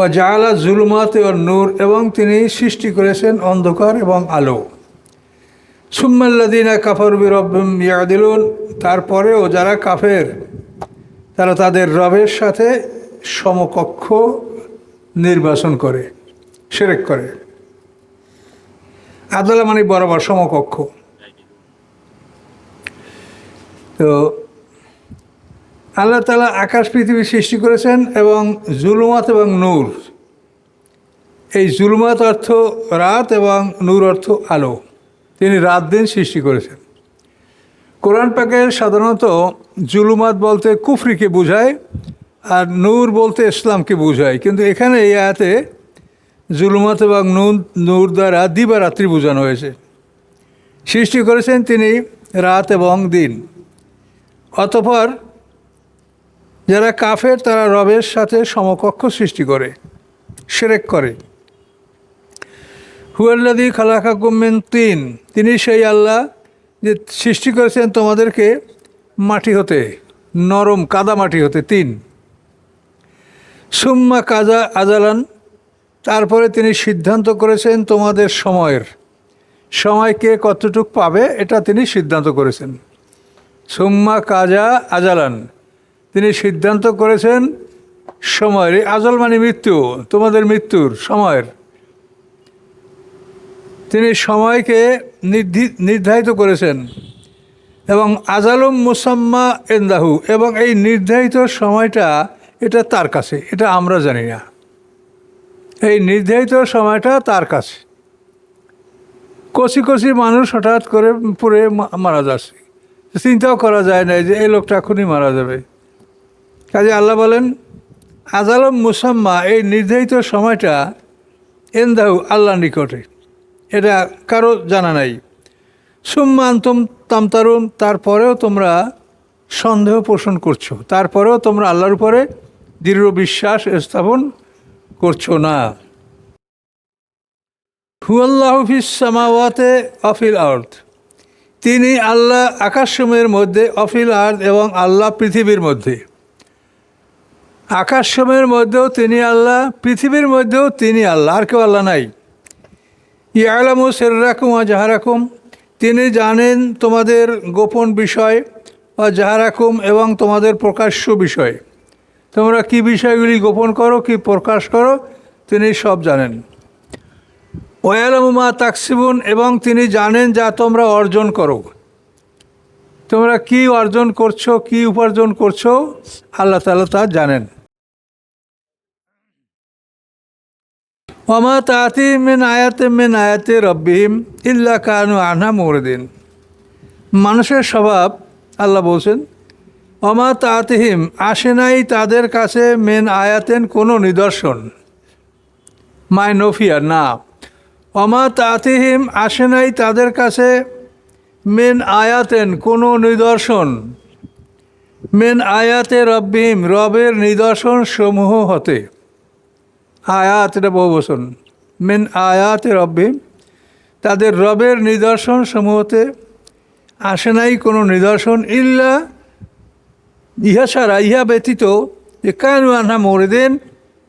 ও জালা জুলুমাত ও নূর এবং তিনি সৃষ্টি করেছেন অন্ধকার এবং আলো। সুম্মাল্লাদিনা কাফর বিরব্বিম ইয়াদিলুন তারপরেও যারা কাফের, তারা তাদের রবের সাথে সমকক্ষ নির্বাচন করে, সেরেক করে। আদালা মানে বরাবর সমকক্ষ। তো আল্লাহ তালা আকাশ পৃথিবী সৃষ্টি করেছেন এবং জুলুমাত এবং নূর। এই জুলুমাত অর্থ রাত এবং নূর অর্থ আলো। তিনি রাত দিন সৃষ্টি করেছেন। কোরআন পাকে সাধারণত জুলুমাত বলতে কুফরিকে বোঝায় আর নূর বলতে ইসলামকে বোঝায়। কিন্তু এখানে এই আয়াতে জুলুমাত এবং নূর নূর দ্বারা দিবারাত্রি বোঝানো হয়েছে। সৃষ্টি করেছেন তিনি রাত এবং দিন। অতপর যারা কাফের, তারা রবের সাথে সমকক্ষ সৃষ্টি করে, সেরেক করে। হুয়াল্লাদি খালাকা গুমিন তিন, তিনি সেই আল্লাহ যে সৃষ্টি করেছেন তোমাদেরকে মাটি হতে, নরম কাদা মাটি হতে, তিন। সুম্মা কাজা আজালান, তারপরে তিনি সিদ্ধান্ত করেছেন তোমাদের সময়ের সময়কে কতটুক পাবে, এটা তিনি সিদ্ধান্ত করেছেন। সুম্মা কাজা আজালান তিনি সিদ্ধান্ত করেছেন, সময়ের, এই আজল মানে মৃত্যু, তোমাদের মৃত্যুর সময়ের। তিনি সময়কে নির্ধি- নির্ধারিত করেছেন। এবং আজালুম মুসাম্মা এন্দাহু এবং এই নির্ধারিত সময়টা, এটা তার কাছে, এটা আমরা জানি না। এই নির্ধারিত সময়টা তার কাছে। কচি কচি মানুষ হঠাৎ করে মা- মারা যাচ্ছে। চিন্তাও করা যায় না যে এই লোকটা এখনই মারা যাবে। কাজে আল্লাহ বলেন আজালম মুসাম্মা এই নির্ধারিত সময়টা এন্দাহু আল্লাহ নিকটে। এটা কারও জানা নাই। সুম্মান্তম তামতারুন তারপরেও তোমরা সন্দেহ পোষণ করছ। তারপরেও তোমরা আল্লাহর উপরে দৃঢ় বিশ্বাস স্থাপন করছ না। হুয়াল্লাহ সামাওয়াতে অফিল আর্থ তিনি আল্লাহ আকাশসমূহের মধ্যে অফিল আর্থ এবং আল্লাহ পৃথিবীর মধ্যে। আকাশসমূহের মধ্যেও তিনি আল্লাহ, পৃথিবীর মধ্যেও তিনি আল্লাহ, আর কেউ আল্লাহ নাই। ইয়ালামু সেররাকুম ও জাহারাকুম, তিনি জানেন তোমাদের গোপন বিষয় ও জাহারাকুম এবং তোমাদের প্রকাশ্য বিষয়। তোমরা কি বিষয়গুলি গোপন করো, কি প্রকাশ করো, তিনি সব জানেন। ওয়ালামুমা তাকসিবুন, এবং তিনি জানেন যা তোমরা অর্জন করো। তোমরা কি অর্জন করছ, কি উপার্জন করছ? আল্লাহ তালা তা জানেন। ওমা তাতি মেন আয়াতে মেন আয়াতে রব্বিহিম ইল্লা কানু আনহা মোরদিন মানুষের স্বভাব, আল্লাহ বলছেন অমা তাতিহিম আসে নাই তাদের কাছে মেন আয়াতেন কোনো নিদর্শন। মাই নফিয়ার না। অমা তাতিহিম আসে নাই তাদের কাছে মেন আয়াতেন কোনো নিদর্শন। মেন আয়াতে রব্বিহিম, রবের নিদর্শন সমূহ হতে। আয়াত এটা বহু বচন। মেন আয়াতে রব্বিহিম, তাদের রবের নিদর্শন সমূহতে আসে নাই কোনো নিদর্শন ইল্লা ইহা ছাড়া ইহা ব্যতীত যে কানু আনহা মরেদেন,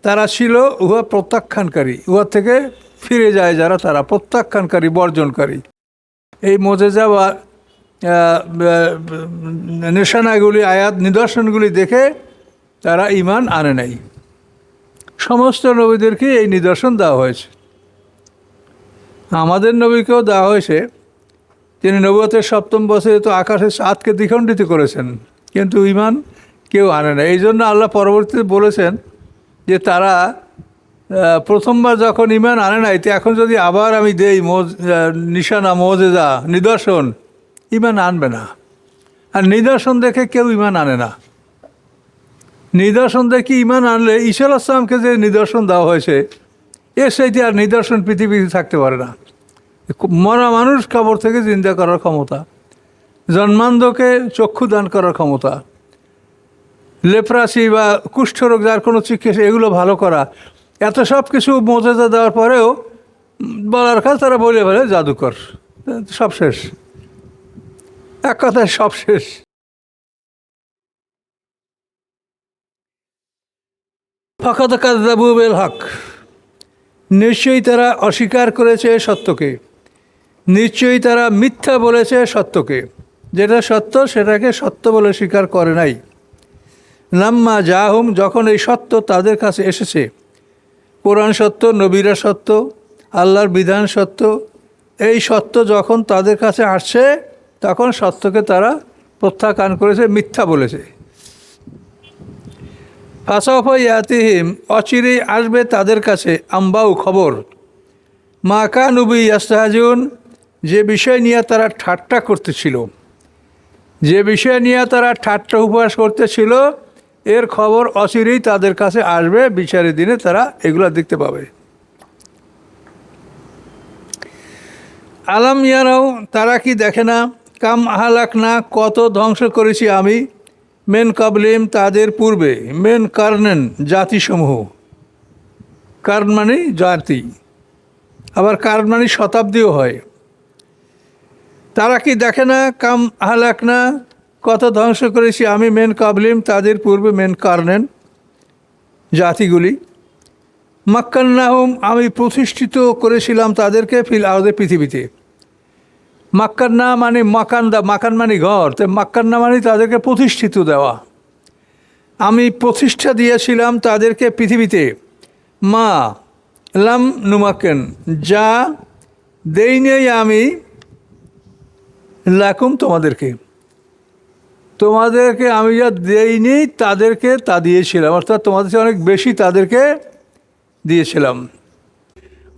তারা ছিল উহা প্রত্যাখ্যানকারী উহা থেকে ফিরে যায় যারা তারা প্রত্যাখ্যানকারী, বর্জনকারী। এই মজে যাওয়া নিশানাগুলি, আয়াত নিদর্শনগুলি দেখে তারা ইমান আনে নাই। সমস্ত নবীদেরকে এই নিদর্শন দেওয়া হয়েছে। আমাদের নবীকেও দেওয়া হয়েছে। তিনি নবতের সপ্তম বছরে তো আকাশে চাঁদকে দ্বিখণ্ডিত করেছেন, কিন্তু ইমান কেউ আনে না এই জন্য আল্লাহ পরবর্তীতে বলেছেন যে তারা প্রথমবার যখন ইমান আনে নাই, তো এখন যদি আবার আমি দেই নিশানা, মোজেজা, নিদর্শন, ইমান আনবে না। আর নিদর্শন দেখে কেউ ইমান আনে না। নিদর্শন দেখে ইমান আনলে ঈশ্বর আসলামকে যে নিদর্শন দেওয়া হয়েছে, এর সাইতে আর নিদর্শন পৃথিবীতে থাকতে পারে না। মরা মানুষ কবর থেকে চিন্তা করার ক্ষমতা, জন্মান্ধকে চক্ষু দান করার ক্ষমতা, লেপ্রাসি বা কুষ্ঠরোগ যার কোনো চিকিৎসা, এগুলো ভালো করা এত সব কিছু মর্যাদা দেওয়ার পরেও বলার কাজ তারা বলে বলে জাদুকর। সব শেষ। এক কথায় সব শেষ। ফকত কাজাবু বেল হক। নিশ্চয়ই তারা অস্বীকার করেছে সত্যকে। নিশ্চয়ই তারা মিথ্যা বলেছে সত্যকে। যেটা সত্য সেটাকে সত্য বলে স্বীকার করে নাই। লাম্মা জাহুম যখন এই সত্য তাদের কাছে এসেছে কোরআন সত্য, নবীরা সত্য, আল্লাহর বিধান সত্য, এই সত্য যখন তাদের কাছে আসছে, তখন সত্যকে তারা প্রত্যাখ্যান করেছে, মিথ্যা বলেছে। ফাসাফ ইয়াতিহিম অচিরেই আসবে তাদের কাছে আম্বাউ খবর। মা কানুবি ইয়াস্তাহাজুন, যে বিষয় নিয়ে তারা ঠাট্টা করতেছিল, যে বিষয় নিয়ে তারা ঠাট্টা উপহাস করতেছিল এর খবর অচিরেই তাদের কাছে আসবে, বিচারের দিনে তারা এগুলো দেখতে পাবে। আলাম ইয়ারাও, তারা কি দেখে না? কাম আহালাক না, কত ধ্বংস করেছি আমি? মেন কাবলিম তাদের পূর্বে, মেন কার্নেন জাতিসমূহ। কার্ন মানে জাতি। আবার কার্ন মানে শতাব্দীও হয়। তারা কি দেখে না? কাম আহালাক না কত ধ্বংস করেছি আমি মেন কাবলিম, তাদের পূর্বে মেন কার্নেন জাতিগুলি। মাক্কান্নাহুম আমি প্রতিষ্ঠিত করেছিলাম তাদেরকে ফিল আউদে পৃথিবীতে। মাক্কান্না মানে মাকান্দা, মাকান মানে ঘর তো মাক্কান্না মানে তাদেরকে প্রতিষ্ঠিত দেওয়া। আমি প্রতিষ্ঠা দিয়েছিলাম তাদেরকে পৃথিবীতে। মা লাম নুমাকেন যা দেই নেই আমি, লাকুম তোমাদেরকে। তোমাদেরকে আমি যা দেইনি, তাদেরকে তা দিয়েছিলাম। অর্থাৎ তোমাদের অনেক বেশি তাদেরকে দিয়েছিলাম।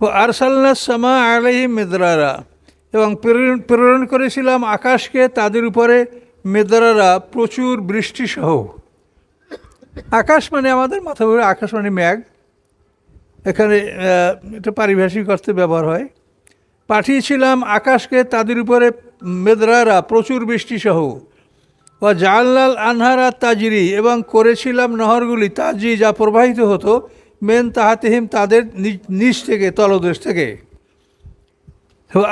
ও আরসাল্লা সামা আলহি মেদরারা। এবং প্রেরণ প্রেরণ করেছিলাম আকাশকে তাদের উপরে মেদরারা, প্রচুর বৃষ্টিসহ। আকাশ মানে আমাদের মাথা উপরে আকাশ মানে ম্যাগ এখানে এটা পারিভাষিক অর্থে ব্যবহার হয়। পাঠিয়েছিলাম আকাশকে তাদের উপরে মেদরারা, প্রচুর বৃষ্টিসহ। ও জাহাল্লাল আনহারা তাজিরি, এবং করেছিলাম নহরগুলি তাজি যা প্রবাহিত হতো, মেন তাহাতেহিম তাদের নিচ থেকে, তলদেশ থেকে।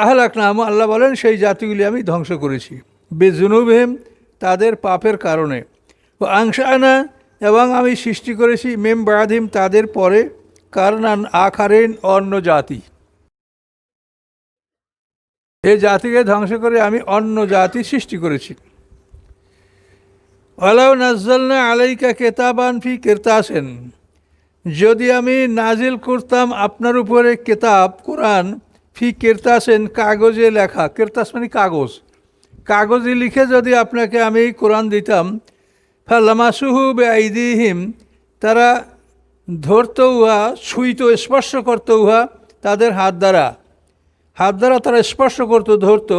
আহলাক নাম আল্লাহ বলেন, সেই জাতিগুলি আমি ধ্বংস করেছি। বেজুনুবহেম তাদের পাপের কারণে। ও আংশানা, এবং আমি সৃষ্টি করেছি মেম বায়াধিম তাদের পরে কারণান আখারেন অন্য জাতি। এই জাতিকে ধ্বংস করে আমি অন্য জাতি সৃষ্টি করেছি। ওয়ালাউ নাজ্জালনা আলাইকা কেতাবান ফি কেরতাসেন। যদি আমি নাজিল করতাম আপনার উপরে কেতাব, কোরআন, ফি কেরতাসেন, কাগজে লেখা। কেরতাস মানে কাগজ। কাগজে লিখে যদি আপনাকে আমি কোরআন দিতাম, ফালামাসুহু বে আইদিহিম তারা ধরত উহা ছুঁইত, স্পর্শ করত উহা তাদের হাত দ্বারা। হাত দ্বারা তারা স্পর্শ করতো, ধরতো।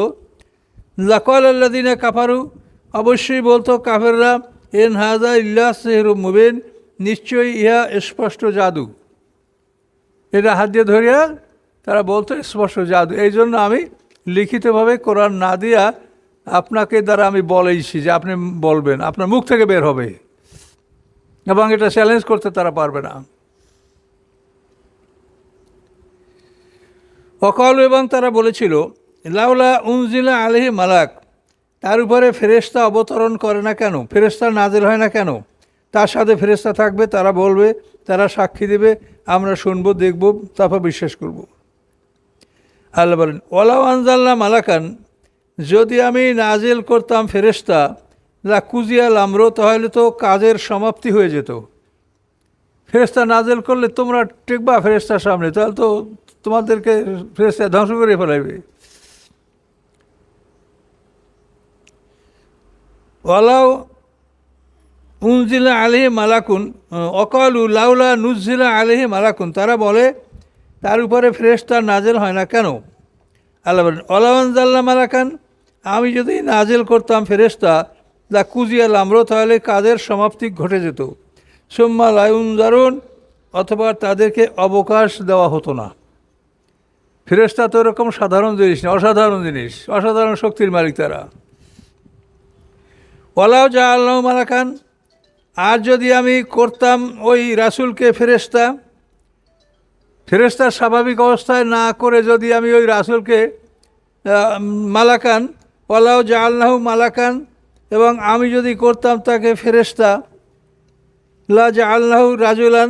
লাকাল আল্লাদিনে কাফারু অবশ্যই বলতো কাফেররা, এন হাজা ইল্লা সেহরু মুবিন নিশ্চয়ই ইহা স্পষ্ট জাদু। এটা হাত দিয়ে ধরিয়া তারা বলতো, স্পষ্ট জাদু। এই জন্য আমি লিখিতভাবে কোরআন না দিয়া আপনাকে দ্বারা আমি বলেইছি যে আপনি বলবেন। আপনার মুখ থেকে বের হবে। এবং এটা চ্যালেঞ্জ করতে তারা পারবে না। অকল এবং তারা বলেছিল, লাউলা উনজিলা আলহি মালাক তার উপরে ফেরেস্তা অবতরণ করে না কেন? ফেরেস্তা নাজেল হয় না কেন? তার সাথে ফেরেস্তা থাকবে, তারা বলবে, তারা সাক্ষী দেবে, আমরা শুনব, দেখব, তারপর বিশ্বাস করব। আল্লাহ বলেন ওলাও আনজাল্লা মালাকান, যদি আমি নাজেল করতাম ফেরেস্তা কুজিয়া লামরো, তাহলে তো কাজের সমাপ্তি হয়ে যেত। ফেরেস্তা নাজেল করলে তোমরা টেকবা ফেরেস্তার সামনে, তাহলে তো তোমাদেরকে ফেরেস্তা ধ্বংস করে ফেলাইবে। ওয়ালাও উনজিলা আলহি মালাকুন অকালু লাউলা নুজিলা আলহি মালাকুন। তারা বলে, তার উপরে ফেরেস্তা নাজেল হয় না কেন? আল্লাহ বলেন অলাওয়ানজাল্লা মালাকান, আমি যদি নাজেল করতাম ফেরেস্তা দা কুজিয়া লামরো, তাহলে কাজের সমাপ্তি ঘটে যেত? সোম্মা লায়ুন দারুণ অথবা তাদেরকে অবকাশ দেওয়া হতো না। ফেরেস্তা তো এরকম সাধারণ জিনিস না, অসাধারণ জিনিস, অসাধারণ শক্তির মালিক তারা। ওলাও যা আল্লাহ মালাকান, আর যদি আমি করতাম ওই রাসুলকে ফেরেস্তা ফেরেস্তার স্বাভাবিক অবস্থায় না করে যদি আমি ওই রাসুলকে মালাকান ওলাও যা আল্লাহ মালাকান, এবং আমি যদি করতাম তাকে ফেরেস্তা লা যা আল্লাহ রাজুলান,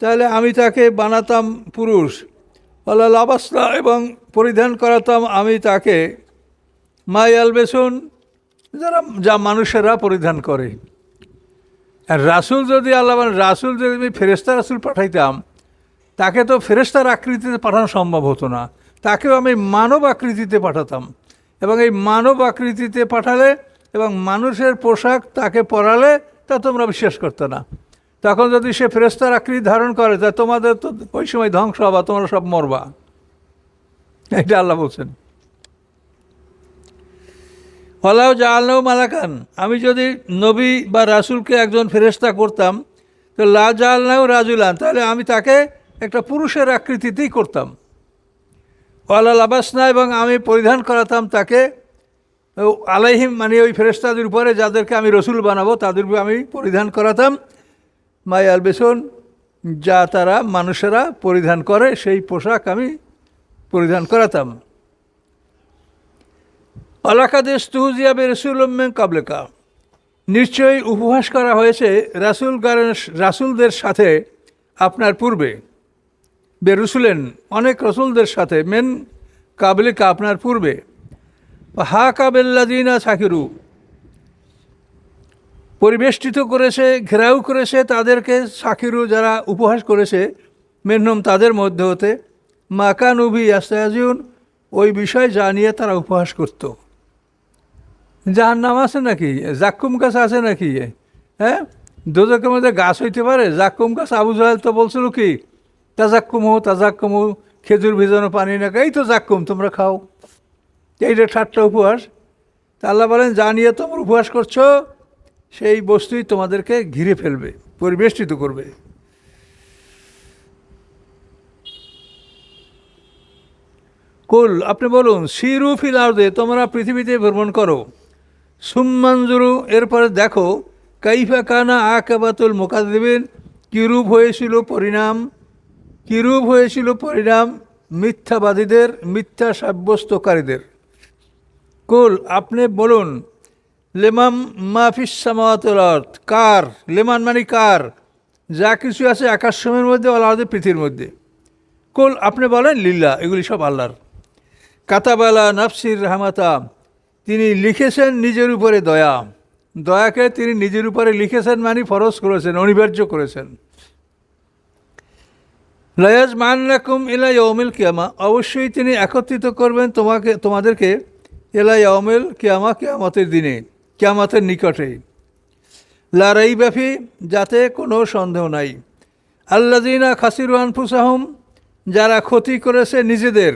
তাহলে আমি তাকে বানাতাম পুরুষ। ওলা লাবাসলা এবং পরিধান করাতাম আমি তাকে। মাই আলবেসুন যারা, যা মানুষেরা পরিধান করে। আর রাসুল যদি আল্লাহ রাসুল যদি আমি ফেরেস্তা রাসুল পাঠাইতাম, তাকে তো ফেরেস্তার আকৃতিতে পাঠানো সম্ভব হতো না। তাকেও আমি মানব আকৃতিতে পাঠাতাম। এবং এই মানব আকৃতিতে পাঠালে এবং মানুষের পোশাক তাকে পরালে, তা তোমরা বিশ্বাস করতে না। তখন যদি সে ফেরেস্তার আকৃতি ধারণ করে, তা তোমাদের তো ওই সময় ধ্বংস হবা, তোমরা সব মরবা। এটা আল্লাহ বলছেন। যা আল্লাহ মালাকান। আমি যদি নবী বা রাসুলকে একজন ফেরেস্তা করতাম, তো লা জা আল্লাহ রাজুলান, তাহলে আমি তাকে একটা পুরুষের আকৃতিতেই করতাম। ওয়ালা লাবাসনা এবং আমি পরিধান করাতাম তাকে আলাইহিম মানে ওই ফেরেস্তাদের উপরে, যাদেরকে আমি রসুল বানাবো তাদের আমি পরিধান করাতাম। মাই আলবেসন যা তারা মানুষেরা পরিধান করে, সেই পোশাক আমি পরিধান করাতাম। আলাকাদেশ তুহুজিয়াবে রসুলমেন কাবলেকা নিশ্চয়ই উপহাস করা হয়েছে রাসুল রাসুলদের সাথে আপনার পূর্বে। বেরুসুলেন অনেক রসুলদের সাথে মেন কাবলিকা আপনার পূর্বে। হা কাবেল্লাদিনা সাকিরু। পরিবেষ্টিত করেছে, ঘেরাও করেছে তাদেরকে সাকিরু যারা উপহাস করেছে মেনম তাদের মধ্যে হতে। মাকানুবি আস্তায়াজিউন ওই বিষয় জানিয়ে তারা উপহাস করত। যাহার নাম আছে নাকি? জাক্কুম গাছ আছে নাকি? হ্যাঁ দোজকের মধ্যে গাছ হইতে পারে? জাক্কুম গাছ আবু জাহেল তো বলছিল কি তাজাক্কুম হো তাজাক্কুম হো খেজুর ভিজানো পানি না এই তো জাক্কুম, তোমরা খাও। এইটা ঠাট্টা উপহাস। তা আল্লাহ বলেন জানিয়ে তোমরা উপহাস করছ, সেই বস্তুই তোমাদেরকে ঘিরে ফেলবে, পরিবেষ্টিত করবে। কুল, আপনি বলুন সিরু ফিল আর্দে, তোমরা পৃথিবীতে ভ্রমণ করো। সুম্মানজুরু, এরপরে দেখো, কাইফা কানা আকাবাতুল মোকাদ্দিবিন, কিরূপ হয়েছিল পরিণাম? কিরূপ হয়েছিল পরিণাম? মিথ্যাবাদীদের, মিথ্যা সাব্যস্তকারীদের। কুল, আপনি বলুন লেমাম মাফিস সামাওয়াতুল আরদ, কার? লেমান মানে কার? যা কিছু আছে আকাশসমূহের মধ্যে আলাদা পৃথিবীর মধ্যে। কুল, আপনি বলেন লীলা এগুলি সব আল্লাহর। কাতাবালা নাফসির রহমাতা তিনি লিখেছেন নিজের উপরে দয়া। দয়াকে তিনি নিজের উপরে লিখেছেন মানে ফরজ করেছেন, অনিবার্য করেছেন। লয়াজ মান রাকুম ইলা ইয়মিল কিয়ামা। অবশ্যই তিনি একত্রিত করবেন তোমাকে, তোমাদেরকে এলা ইয়মিল কিয়ামা, কিয়ামতের দিনে, কিয়ামতের নিকটে। লারাই ব্যাপী যাতে কোনো সন্দেহ নাই। আল্লাদিনা খাসির আনফুসাহম, যারা ক্ষতি করেছে নিজেদের,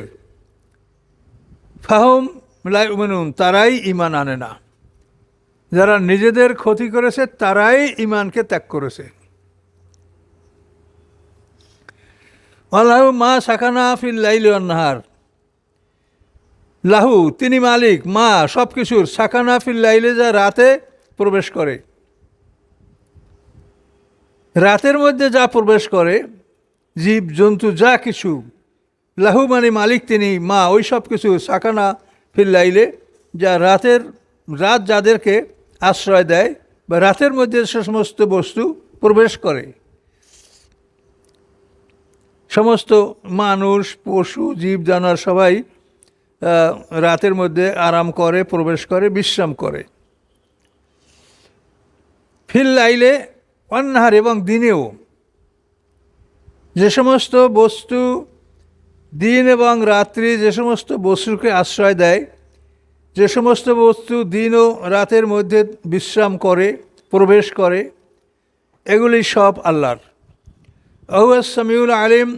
ফাহম লাইমেনুন তারাই ইমান আনে না। যারা নিজেদের ক্ষতি করেছে, তারাই ইমানকে ত্যাগ করেছে। আল্লাহ মা সাকানা ফিল লাইল লাহু, তিনি মালিক, মা সব কিছুর সাকানা ফিল লাইলে যা রাতে প্রবেশ করে। রাতের মধ্যে যা প্রবেশ করে, জীব, জন্তু, যা কিছু, লাহু মানে মালিক তিনি, মা, ওই সব কিছু ফিল্লাইলে যা রাতের, রাত যাদেরকে আশ্রয় দেয় বা রাতের মধ্যে সে সমস্ত বস্তু প্রবেশ করে। সমস্ত মানুষ, পশু, জীব, জানোয়ার সবাই রাতের মধ্যে আরাম করে, প্রবেশ করে, বিশ্রাম করে। ফিল লাইলে অন্যাহার এবং দিনেও যে সমস্ত বস্তু দিন এবং রাত্রি যে সমস্ত বস্তুকে আশ্রয় দেয়, যে সমস্ত বস্তু দিন ও রাতের মধ্যে বিশ্রাম করে, প্রবেশ করে, এগুলি সব আল্লাহর। আহুয়াস সামিউল আলিম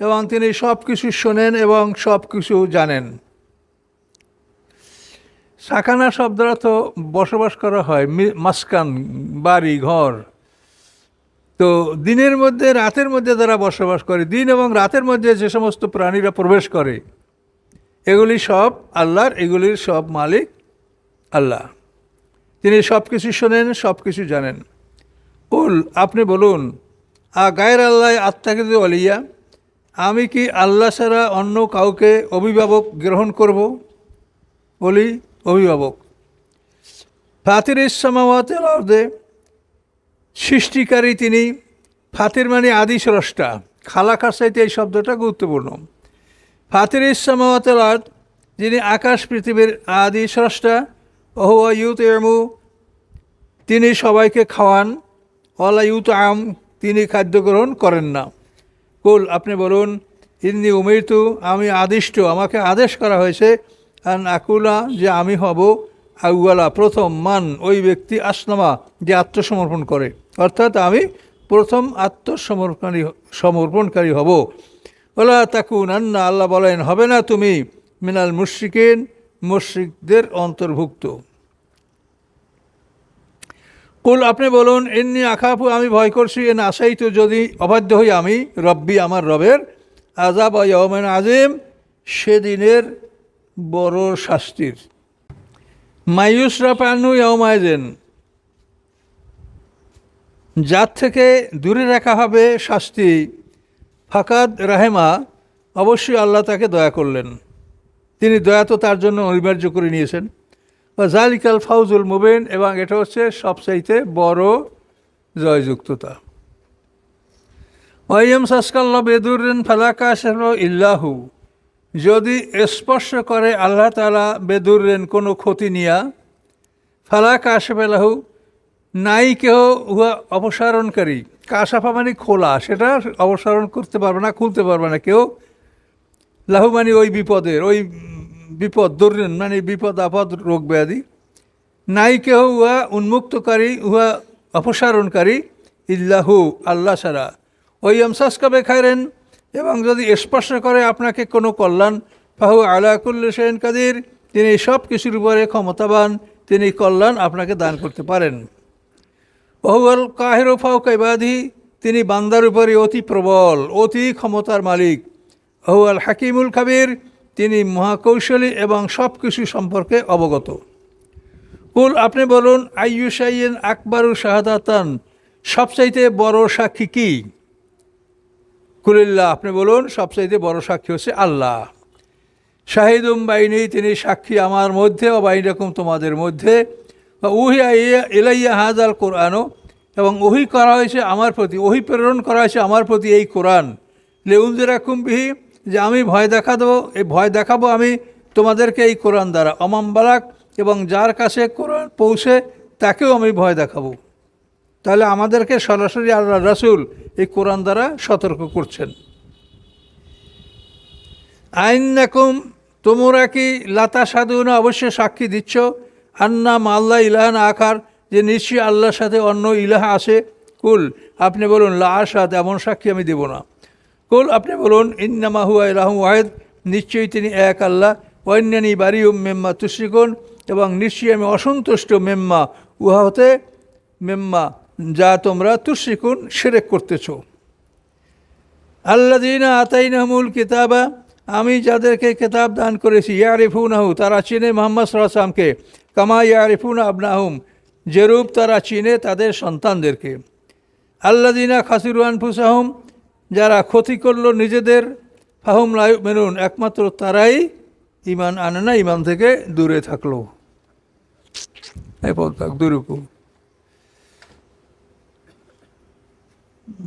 এবং তিনি সব কিছু শোনেন এবং সব কিছু জানেন। সাকানা শব্দরা তো বসবাস করা হয় মাস্কান বাড়ি, ঘর। তো দিনের মধ্যে, রাতের মধ্যে যারা বসবাস করে। দিন এবং রাতের মধ্যে যে সমস্ত প্রাণীরা প্রবেশ করে, এগুলি সব আল্লাহর, এগুলির সব মালিক আল্লাহ। তিনি সব কিছু শোনেন, সব কিছু জানেন। কুল, আপনি বলুন, আ গায়ের আল্লাহ আত্মাকে অলিয়া, আমি কি আল্লাহ ছাড়া অন্য কাউকে অভিভাবক গ্রহণ করব? বলি, অভিভাবক। ফাতির ইসলামাতের অর্ধে সৃষ্টিকারী তিনি ফাতির মানে আদি স্রষ্টা। খালাকার সাইতে এই শব্দটা গুরুত্বপূর্ণ। ফাতির অর্থ যিনি আকাশ পৃথিবীর আদি স্রষ্টা, ওহুয়া ইউত এমু তিনি সবাইকে খাওয়ান অলা ইউত আম তিনি খাদ্য গ্রহণ করেন না। কুল, আপনি বলুন, ইন্নি উমিরতু, আমি আদিষ্ট, আমাকে আদেশ করা হয়েছে, আন আকুলা, যে আমি হব আউয়ালা, প্রথম মান, ওই ব্যক্তি আসনামা, যে আত্মসমর্পণ করে। অর্থাৎ আমি প্রথম আত্মসমর্পণকারী সমর্পণকারী হব। ওলা তাকুন আন্না আল্লাহ বলেন, হবে না তুমি মিনাল মুশ্রিকেন, মুশ্রিকদের অন্তর্ভুক্ত। কুল, আপনি বলুন এমনি আখাফু, আমি ভয় করছি, এন আশাই তো যদি অবাধ্য হই আমি, রব্বি আমার রবের আজাব ইয়মেন আজিম সেদিনের বড় শাস্তির। মায়ুসরা পানু ইয়মায়জেন যার থেকে দূরে রাখা হবে শাস্তি ফাকাদ রাহেমা, অবশ্যই আল্লাহ তাকে দয়া করলেন। তিনি দয়া তো তার জন্য অনিবার্য করে নিয়েছেন। বা জালিকাল ফাউজুল মুবেন, এবং এটা হচ্ছে সবচাইতে বড় জয়যুক্ততা। ওয়াইম সাসকাল্লা বেদুরেন ফালাকা ইল্লাহু, যদি স্পর্শ করে আল্লাহ তালা বেদুরেন কোনো ক্ষতি নিয়া ফালাকা আশেফেলাহু নাই কেহ উহা অপসারণকারী। কাশাফা মানে খোলা, সেটা অপসারণ করতে পারবে না, খুলতে পারবে না কেউ। লাহু মানে ওই বিপদের, ওই বিপদ দরিদ্র মানে বিপদ, আপদ, রোগ, ব্যাধি। নাই কেহ উহা উন্মুক্তকারী, উহা অপসারণকারী, ইল্লাহু, আল্লাহ ছাড়া। ওই আমসাসকাবে খাইরেন এবং যদি স্পর্শ করে আপনাকে কোনো কল্যাণ, ফাহু আলাকুল্ল সেন কাদির, তিনি সব কিছুর উপরে ক্ষমতাবান, তিনি কল্যাণ আপনাকে দান করতে পারেন। বহুল কাহেরো ফাউ কৈবাধি তিনি বান্দার উপরে অতি প্রবল, অতি ক্ষমতার মালিক। আহুয়াল হাকিমুল কাবির তিনি মহাকৌশলী এবং সব কিছু সম্পর্কে অবগত। কুল, আপনি বলুন আইয়ুসাইন আকবরু শাহাদাতান, সবচাইতে বড় সাক্ষী কি? কুলিল্লা আপনি বলুন, সবচাইতে বড় সাক্ষী হচ্ছে আল্লাহ। শাহিদুম বাইনি তিনি সাক্ষী আমার মধ্যে ও বাইরকম তোমাদের মধ্যে। বা উহি ইলাইয়া হাজাল কোরআনও এবং ওহি করা হয়েছে আমার প্রতি, ওহি প্রেরণ করা হয়েছে আমার প্রতি এই কোরআন। লেউনজেরা কুম্বিহি যে আমি ভয় দেখা দেবো এই ভয় দেখাবো আমি তোমাদেরকে এই কোরআন দ্বারা। অমাম বালাক, এবং যার কাছে কোরআন পৌঁছে, তাকেও আমি ভয় দেখাবো। তাহলে আমাদেরকে সরাসরি আল্লাহ রাসুল এই কোরআন দ্বারা সতর্ক করছেন। আইন নাকুম তোমরা কি লাতা সাধুনা অবশ্যই সাক্ষী দিচ্ছ? আন্না মাল্লা ইলাহান আকার যে নিশ্চয়ই আল্লাহর সাথে অন্য ইলাহা আছে। কুল, আপনি বলুন, লা আসাদ এমন সাক্ষী আমি দেব না। কুল, আপনি বলুন, ইন্নামা হুয়া ইলাহু ওয়াহেদ, নিশ্চয়ই তিনি এক আল্লাহ। অন্যানি বারিউম মেম্মা তুশ্রিকুন, এবং নিশ্চয়ই আমি অসন্তুষ্ট মেম্মা, উহা হতে মেম্মা, যা তোমরা তুশ্রিকুন সেরেক করতেছ। আল্লাদিনা আতাইনাহমুল কিতাবা, আমি যাদেরকে কেতাব দান করেছি, ইয়ারিফুনাহু, তারা চিনে মোহাম্মদ সাল্লামকে কামা ইয়ারিফুনা আবনাহুম, যেরূপ তারা চিনে তাদের সন্তানদেরকে। আল্লাদিনা খাসিরুয়ান ফুসাহুম যারা ক্ষতি করল নিজেদের, ফাহুম লায়ু মেরুন একমাত্র তারাই ইমান আনে না ইমান থেকে দূরে থাকল। দুরুকু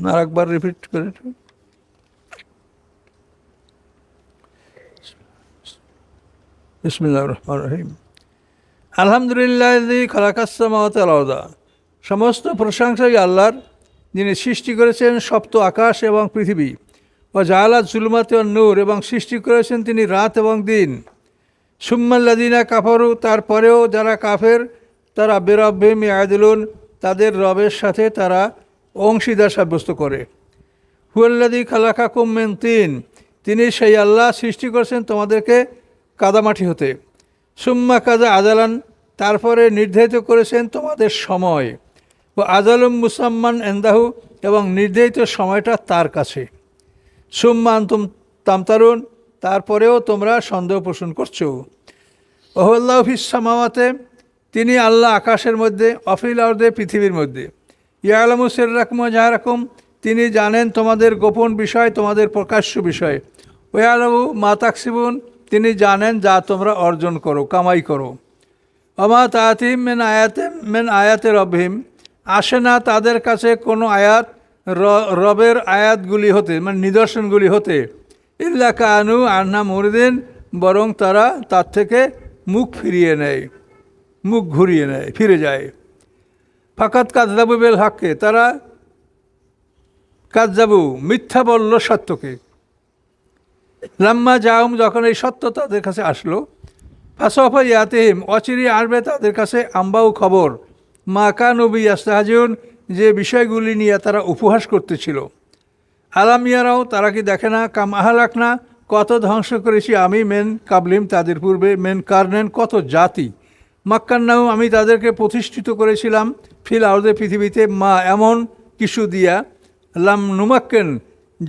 আর একবার রিপিট করে আলহামদুলিল্লাহ খালাকাসমত আলাদা সমস্ত প্রশংসাই আল্লাহর, যিনি সৃষ্টি করেছেন সপ্ত আকাশ এবং পৃথিবী। ও জাহালাত জুলমাতে নূর, এবং সৃষ্টি করেছেন তিনি রাত এবং দিন। সুম্মাল্লাদিনা কাফারু, তারপরেও যারা কাফের, তারা বেরব্বিম আয়দুলুন তাদের রবের সাথে তারা অংশীদার সাব্যস্ত করে। হুয়াল্লাদি খালাকা কুম্মেন তিন, তিনি সেই আল্লাহ সৃষ্টি করেছেন তোমাদেরকে কাদামাটি হতে। সুম্মা কাজা আজালান, তারপরে নির্ধারিত করেছেন তোমাদের সময়। ও আজালুম মুসাম্মান এন্দাহু, এবং নির্ধারিত সময়টা তার কাছে। সুম্মান তুম তামতারুন, তারপরেও তোমরা সন্দেহ পোষণ করছ। ওহল্লাহ ফিসামাওয়াতে তিনি আল্লাহ আকাশের মধ্যে, অফিল আর্দে, পৃথিবীর মধ্যে। ইয়া ইয়ালামু সেররাকম যাহারকম তিনি জানেন তোমাদের গোপন বিষয়, তোমাদের প্রকাশ্য বিষয়। ওয়ালামু মা তাকসিবুন তিনি জানেন, যা তোমরা অর্জন করো, কামাই করো। অমা তাতিম মেন আয়াতে মেন আয়াতে রবহিম আসে না তাদের কাছে কোনো আয়াত রবের আয়াতগুলি হতে মানে নিদর্শনগুলি হতে। ইল্লা কানু আন্না মুরিদিন, বরং তারা তার থেকে মুখ ফিরিয়ে নেয়, মুখ ঘুরিয়ে নেয়, ফিরে যায়। ফাকাত কাজদাবু বেল হাককে, তারা কাজদাবু মিথ্যা বলল সত্যকে। লাম্মা জাউম যখন এই সত্য তাদের কাছে আসলো, ফাসফা ইয়াতিহিম অচিরি আসবে তাদের কাছে আম্বাউ খবর। মা কানবী ইয়াস্তাহাজুন যে বিষয়গুলি নিয়ে তারা উপহাস করতেছিল। আলামিয়ারাও তারা কি দেখে না? কাম আহালাক না? কত ধ্বংস করেছি আমি, মেন কাবলিম তাদের পূর্বে, মেন কারনেন কত জাতি। মাক্কান্নাও আমি তাদেরকে প্রতিষ্ঠিত করেছিলাম। ফিল আউদে পৃথিবীতে মা এমন কিছু দিয়া, লাম নুমাক্কেন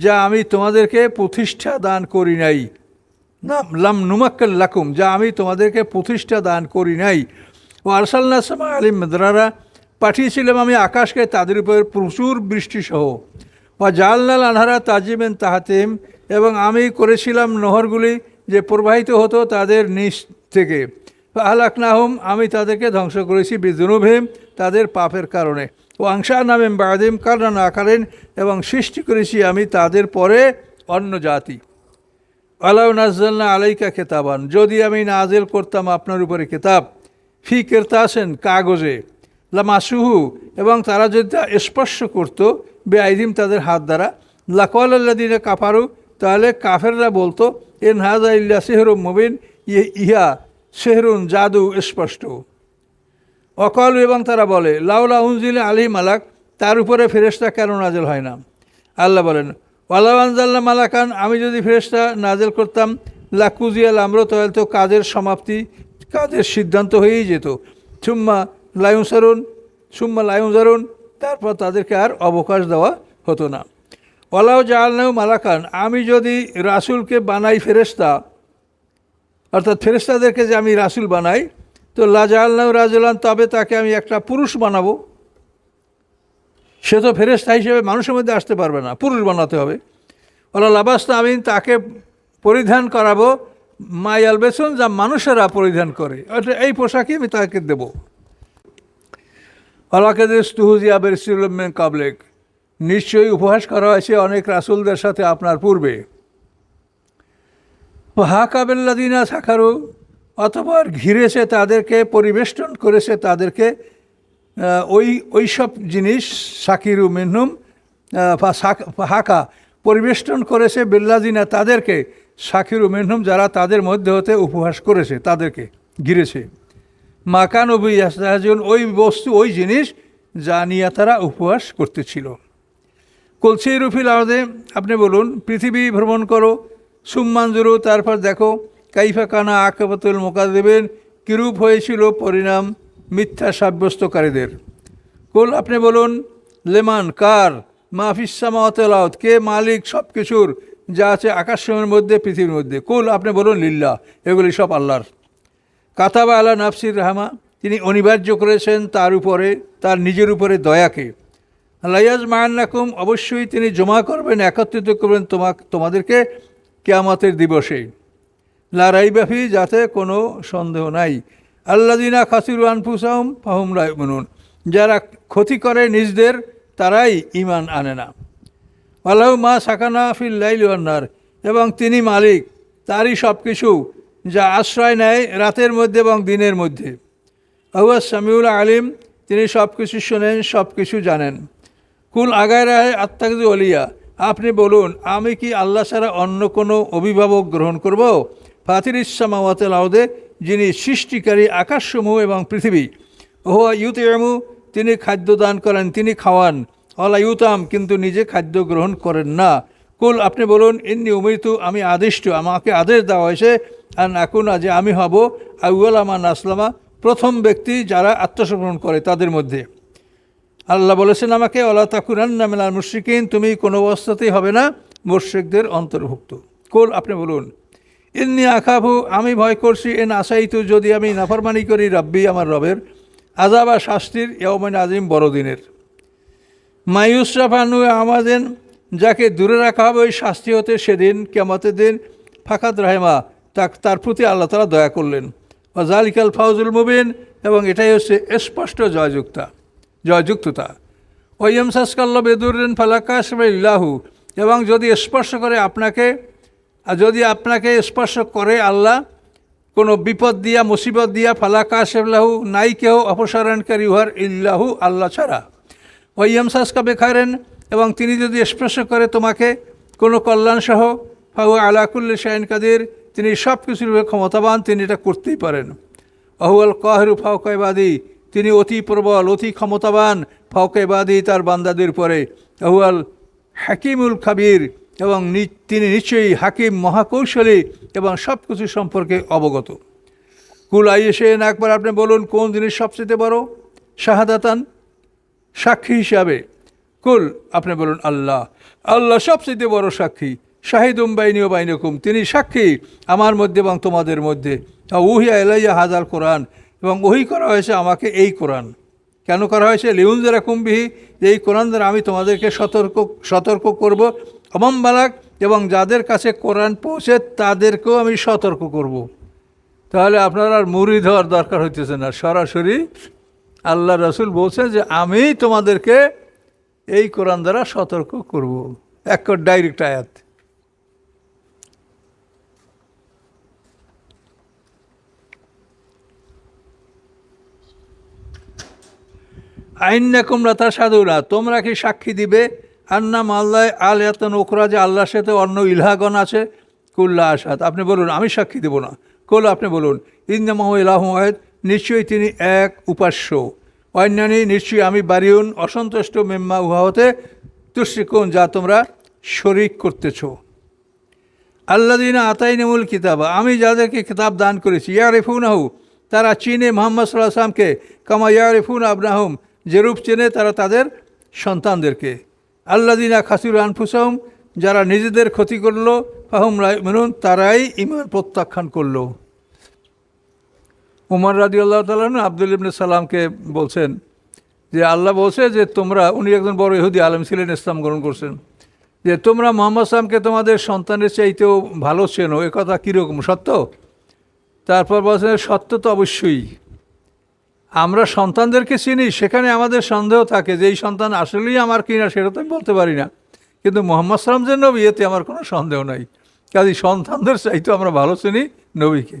যা আমি তোমাদেরকে প্রতিষ্ঠা দান করি নাই। না লাম নুমাক্কাল লাকুম, যা আমি তোমাদেরকে প্রতিষ্ঠা দান করি নাই। ও আরসাল্লা সামা আলিম মেদরারা, পাঠিয়েছিলাম আমি আকাশকে তাদের উপর প্রচুর বৃষ্টিসহ। ও জালনাল আনহারা তাজিমেন তাহাতিম, এবং আমি করেছিলাম নহরগুলি যে প্রবাহিত হতো তাদের নিচ থেকে। আহলাকনাহম, আমি তাদেরকে ধ্বংস করেছি বিদ্রুভেম তাদের পাপের কারণে। ও আংশা নামেম বাদিম কারণ আকারেন এবং সৃষ্টি করেছি আমি তাদের পরে অন্য জাতি। আলাউ নাজ্জালনা আলাইকা খেতাবান যদি আমি নাজেল করতাম আপনার উপরে কেতাব, ফি কেরতাসেন, কাগজে, লামাসুহু, এবং তারা যদি তা স্পর্শ করতো বে আইদিম তাদের হাত দ্বারা। লাকওয়াল্লাদিনে কাফারু, তাহলে কাফেররা বলতো এন হাজা ইল্লা সেহরু মুবিন, ইহা সেহরুন জাদু স্পষ্ট। অকল এবং তারা বলে, লাউলা উনজিলে আলী মালাক, তার উপরে ফেরেশতা কেন নাজেল হয় না? আল্লাহ বলেন ওয়ালাওয়ানজাল্লা মালাকান, আমি যদি ফেরেশতা নাজেল করতাম, লাকুজিয়াল আমরো তাহলে তো কাজের সমাপ্তি, কাজের সিদ্ধান্ত হয়েই যেত। সুম্মা লায়ুসারুন সুম্মা লায়ুজারুন তারপর তাদেরকে আর অবকাশ দেওয়া হতো না। ওলাও জালনাও মালাকান, আমি যদি রাসুলকে বানাই ফেরেশতা, অর্থাৎ ফেরেশতাদেরকে যে আমি রাসুল বানাই তো লাজালনাউ রাজুলান, তবে তাকে আমি একটা পুরুষ বানাবো। সে তো ফেরেস্তা হিসেবে মানুষের মধ্যে আসতে পারবে না, পুরুষ বানাতে হবে। ওলা লাবাস্তা আমি তাকে পরিধান করাবো মায়াল বেসন যা মানুষেরা পরিধান করে। এই পোশাকই আমি তাকে দেব। আলাকেদের স্তুহুজিয়া বেরসিউলমেন কাবলেক। নিশ্চয়ই উপহাস করা হয়েছে অনেক রাসুলদের সাথে আপনার পূর্বে। হা কাবেল্লাদিনা সাখারু অতপর ঘিরেছে তাদেরকে, পরিবেষ্টন করেছে তাদেরকে ওই ওই সব জিনিস, সাকিরু মিনহুম হাকা, পরিবেষ্টন করেছে বেল্লাদিনা তাদেরকে, সাকিরু মিনহুম যারা তাদের মধ্যে হতে উপহাস করেছে, তাদেরকে ঘিরেছে। মাকান অবি ইয়াসতাহাজুন ওই বস্তু, ওই জিনিস যা নিয়ে তারা উপহাস করতেছিল। কলসি রুফিল আওদে আপনি বলুন, পৃথিবী ভ্রমণ করো, সুম্মানজুরু, তারপর দেখো কাইফা কানা আকাবাতুল মোকাদেবেন কিরূপ হয়েছিল পরিণাম মিথ্যা সাব্যস্তকারীদের? কোল, আপনি বলুন, লেমান, কার? মাহফিসামাওয়াত কে মালিক সব কিছুর যা আছে আকাশের মধ্যে, পৃথিবীর মধ্যে? কুল, আপনি বলুন লিল্লা এগুলি সব আল্লাহর। কাতাবা আলা নাফসির রাহমা, তিনি অনিবার্য করেছেন তার উপরে, তার নিজের উপরে দয়াকে। লাইয়াজ মায়ান্নাকুম অবশ্যই তিনি জমা করবেন, একত্রিত করবেন তোমা তোমাদেরকে কেয়ামতের দিবসে। লারাইবাফি যাতে কোনো সন্দেহ নাই। আল্লাদিনা খাসির আনফুসাহম, ফাহুম রায় মনুন যারা ক্ষতি করে নিজদের, তারাই ইমান আনে না। আল্লাহ মা সাকানা ফিল লাইল ওয়ান্নার এবং তিনি মালিক, তারই সব কিছু যা আশ্রয় নেয় রাতের মধ্যে এবং দিনের মধ্যে। আহুয়া সামিউল আলিম, তিনি সব কিছু শোনেন সব কিছু জানেন। কুল আগায় রায় আত্মাকদি অলিয়া, আপনি বলুন, আমি কি আল্লাহ ছাড়া অন্য কোনো অভিভাবক গ্রহণ করব? ফাতির ইসামাওয়াতে আউদে যিনি সৃষ্টিকারী আকাশসমূহ এবং পৃথিবী। ওহা ইউতেমু তিনি খাদ্য দান করেন, তিনি খাওয়ান। অলা ইউতাম, কিন্তু নিজে খাদ্য গ্রহণ করেন না। কুল, আপনি বলুন, ইন্নি উমিতু, আমি আদিষ্ট, আমাকে আদেশ দেওয়া হয়েছে আর নাকুনা যে আমি হব আউয়াল আমান আসলামা, প্রথম ব্যক্তি যারা আত্মসমর্পণ করে তাদের মধ্যে। আল্লাহ বলেছেন আমাকে, অলা তাকুরান্না মেলার মুশ্রিকিন, তুমি কোনো অবস্থাতেই হবে না, মুশ্রিকদের অন্তর্ভুক্ত। কোল, আপনি বলুন ইন্নি আখাবু আমি ভয় করছি, এন আশাইতু যদি আমি নাফরমানি করি রাব্বি আমার রবের আজাবা শাস্তির ইয়মিন আজিম বড়দিনের। মায়ুসরাফানু আমাদেন, যাকে দূরে রাখা হবে ওই শাস্তি হতে সেদিন কেমতের দিন ফাকাত রাহেমা তার প্রতি আল্লাহ তালা দয়া করলেন। জালিকাল ফাউজুল মুবিন, এবং এটাই হচ্ছে স্পষ্ট জয়যুক্তা, জয়যুক্ততা। ওয়াইম সাসকাল্লা বেদুরেন ফালাকাশ ইল্লাহু এবং যদি স্পর্শ করে আপনাকে আর যদি আপনাকে স্পর্শ করে আল্লাহ, কোনো বিপদ দিয়া, মুসিবত দিয়া ফালাকাশ লাহু নাই কেউ অপসারণকারী উহার ইল্লাহু আল্লাহ ছাড়া। ওয়াইয়াম সাসকা বেখারেন এবং তিনি যদি স্পর্শ করে তোমাকে কোনো কল্যাণসহ ফাহু আলাকুল্লি শাহিন কাদির, তিনি সব কিছুর ক্ষমতাবান, তিনি এটা করতেই পারেন। আহুয়াল কাহরু ফাউকাইবাদী তিনি অতি প্রবল, অতি ক্ষমতাবান ফাউকাইবাদী তার বান্দাদের পরে আহুয়াল হাকিমুল খাবির এবং তিনি নিশ্চয়ই হাকিম মহাকৌশলী এবং সব কিছু সম্পর্কে অবগত। কুল আইএসেন একবার আপনি বলুন কোন জিনিস সবচেয়ে বড়? শাহাদাতান? সাক্ষী হিসাবে। কুল, আপনি বলুন আল্লাহ। আল্লাহ সবচেয়ে বড় সাক্ষী। শাহিদুম বাইনি ও বাইনকুম। তিনি সাক্ষী আমার মধ্যে এবং তোমাদের মধ্যে। উহিয়া এলাইয়া হাজার কোরআন। এবং ওহি করা হয়েছে আমাকে এই কোরআন। কেন করা হয়েছে? লিউন কুম্বিহি যে এই কোরআন দ্বারা আমি তোমাদেরকে সতর্ক সতর্ক করব। অমম বালাক এবং যাদের কাছে কোরআন পৌঁছে তাদেরকেও আমি সতর্ক করব। তাহলে আপনার আর মুড়ি দেওয়ার দরকার হইতেছে না। সরাসরি আল্লাহ রসুল বলছেন যে, আমি তোমাদেরকে এই কোরআন দ্বারা সতর্ক করব। এক ডাইরেক্ট আয়াত। আইন্না কুমরা তা সাধুরা তোমরা কি সাক্ষী দিবে? আন্না মাল্লায় আল এতন ওকরা যে আল্লাহর সাথে অন্য ইলাহাগণ আছে, কুল্লা আসাদ আপনি বলুন, আমি সাক্ষী দেব না। কোল, আপনি বলুন ইন্দামাহ ইলাহ ওয়াহেদ, নিশ্চয়ই তিনি এক উপাস্য। অন্যান্য নিশ্চয়ই আমি বারিউন, অসন্তুষ্ট মেম্মা, উহা হতে তুষ্টিকুন যা তোমরা শরিক করতেছো। আল্লাদিনা আতাইনেমুল কিতাব, আমি যাদেরকে কিতাব দান করেছি ইয়া রেফুনাহু তারা চিনে মোহাম্মদ সাল্লাহ আসলামকে কামা ইয়া রেফুন আবনাহম, যেরূপ চেনে তারা তাদের সন্তানদেরকে। আল্লাদিনা খাসির আনফুসাহুম, যারা নিজেদের ক্ষতি করল, ফাহুম মেনুন তারাই ইমান প্রত্যাখ্যান করল। উমর রাজি আল্লাহ তালন আবদুল ইবনে সালামকে বলছেন যে, আল্লাহ বলছে যে, তোমরা, উনি একজন বড় ইহুদি আলম ছিলেন, ইসলাম গ্রহণ করছেন। যে, তোমরা মোহাম্মদ সালামকে তোমাদের সন্তানের চাইতেও ভালো চেনো, এ কথা কীরকম? সত্য? তারপর বলছেন, সত্য তো অবশ্যই। আমরা সন্তানদেরকে চিনি, সেখানে আমাদের সন্দেহ থাকে যে এই সন্তান আসলেই আমার কি না সেটা তো আমি বলতে পারি না। কিন্তু মোহাম্মদ সালাম যে নবী, এতে আমার কোনো সন্দেহ নাই। কাজে সন্তানদের চাইতে আমরা ভালো চিনি নবীকে।